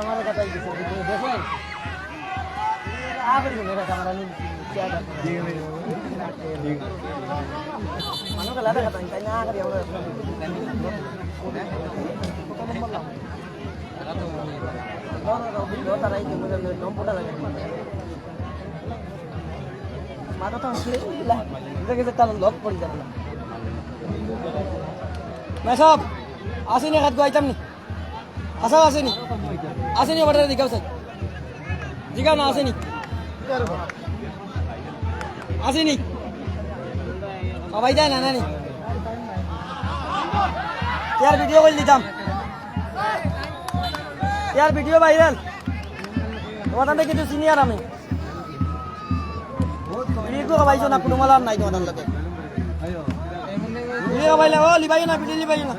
আমার তুমি দেখেন। আবার মেরা ক্যামেরা মানুষ লাদা কথা তাই না করি আমরা অভিজ্ঞতা নম্বরটা লাগে মাথা তো আসলে গেছে তার লক পড়ি যাবে না। মেসব আসেনি হাত গোয়াইতাম নি। আসাও আসেনি। আসেনি ওটা দিকাও স্যার দিকাও না, আসেনি। আসেনি। সবাই যায় না, নানি। ইয়ার ভিডিও করে দিতাম। ইয়ার ভিডিও ভাইরাল তোমাদের কিন্তু সিনিয়র আমি। ভিডিও খাবাইছো না, কোনো মালার নাই তোমাদের লোকে ভিডিও খাবাইলে লিবাই না ভিডিও লিবাই না